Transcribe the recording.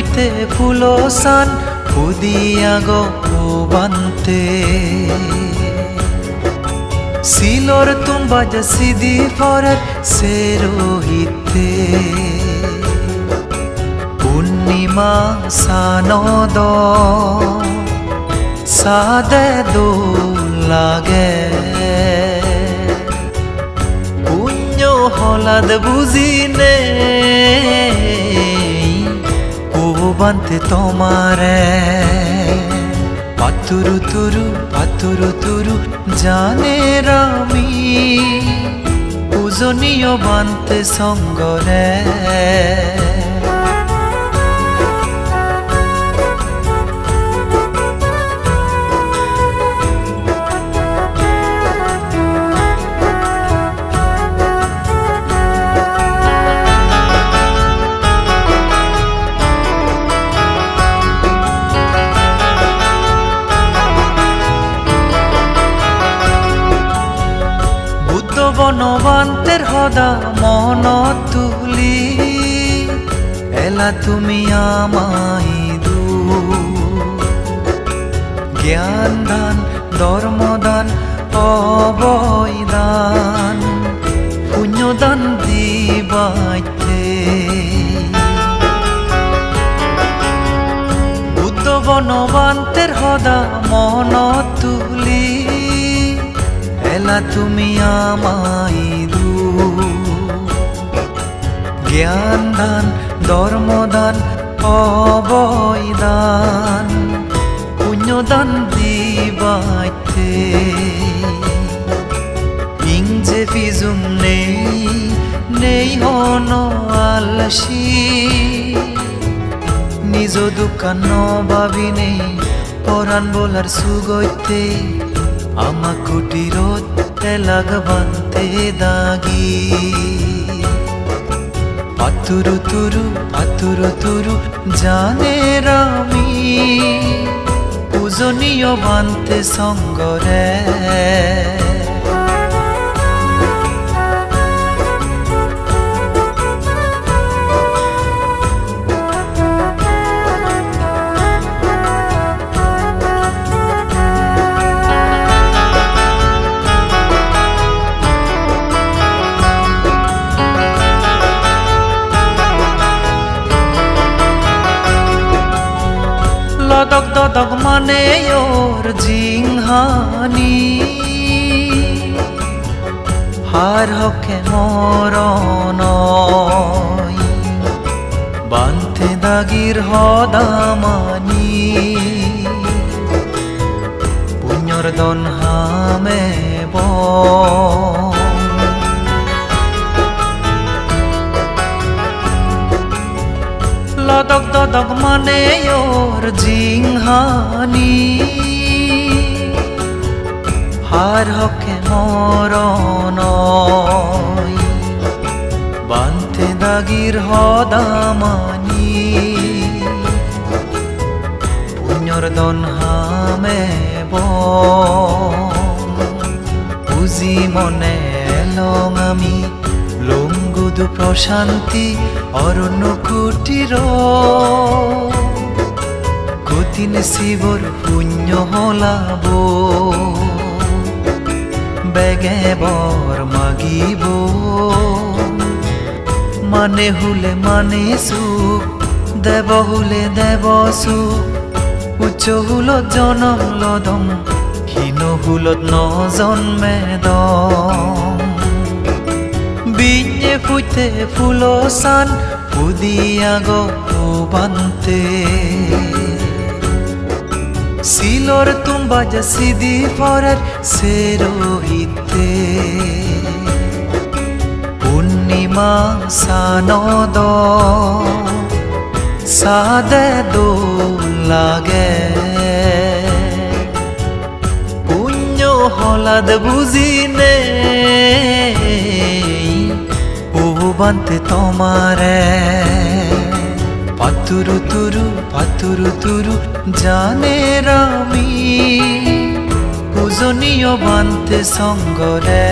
ফুইতে ফুলসান ফুদিয়া গো বান্তে সিলর তুম্বা যা সিদি ফরার সেরোহিতে পূর্ণিমা সানদ, সাদে দো লাগে। পুণ্য হলাদ বুঝিনে তোমার তোমারে। পাতুরু তুরু পাতুরু তুরু জানে রামি। পূজনীয় বান্তে সঙ্গরে। বনবান্তের হদা মন তুলি। এলা তুমি আমাই দু। জ্ঞান দান ধর্মদান অবৈদান পুণ্যদান দিবাইতে। বুদ্ধ বনবান্তের হদা তুমি আমাই দু জ্ঞান দান ধর্মদান অবৈদান পুণ্যদান দিবাইতে। ইং যে ফিজুম নেই নেই হন আলসি। নিজ দোকান ভাবি নেই, পরাণ বলার সুগৈতে আমা কুটিরত লাগবান্তে দাগি। পাতুরু তুরু পাতুরু তুরু জানে রামি। পূজনীয় বান্তে সঙ্গরে। লদক দদক মানে ওর জিংহানি হার হকে মরণ বান্তে দাগির হদামানি। পুণ্যর দন হামে বন লদক দদক মানে ওর জিংহানি হার হকে মরণ বান্তে দাগির হদামানি। পুণ্যর দন হামে বুঝি মনে এলং আমি। প্রশান্তি অরণ্য কুটির। কতিন শিবর পুণ্য হলাব বেগে বর মাগিব। মানে হুলে মানে সুখ, দেব হুলে দেব সুখ। উচ্চ হুলত জনম লদম হীন হুলত ন জন্মে দম। বিঞে ফুইতে ফুলসান পুদিয়া গো বান্তে। সিলর তুম্বা যা সিদি ফরের সেরোহিতে। পূর্ণিমা সানদ সাদে দো লাগে। পুণ্য হলাদ বুঝিনে ও বান্তে তোমারে। পাতুরু তুরু পাতুরু তুরু জানে রামি। পূজনীয় বান্তে সঙ্গরে।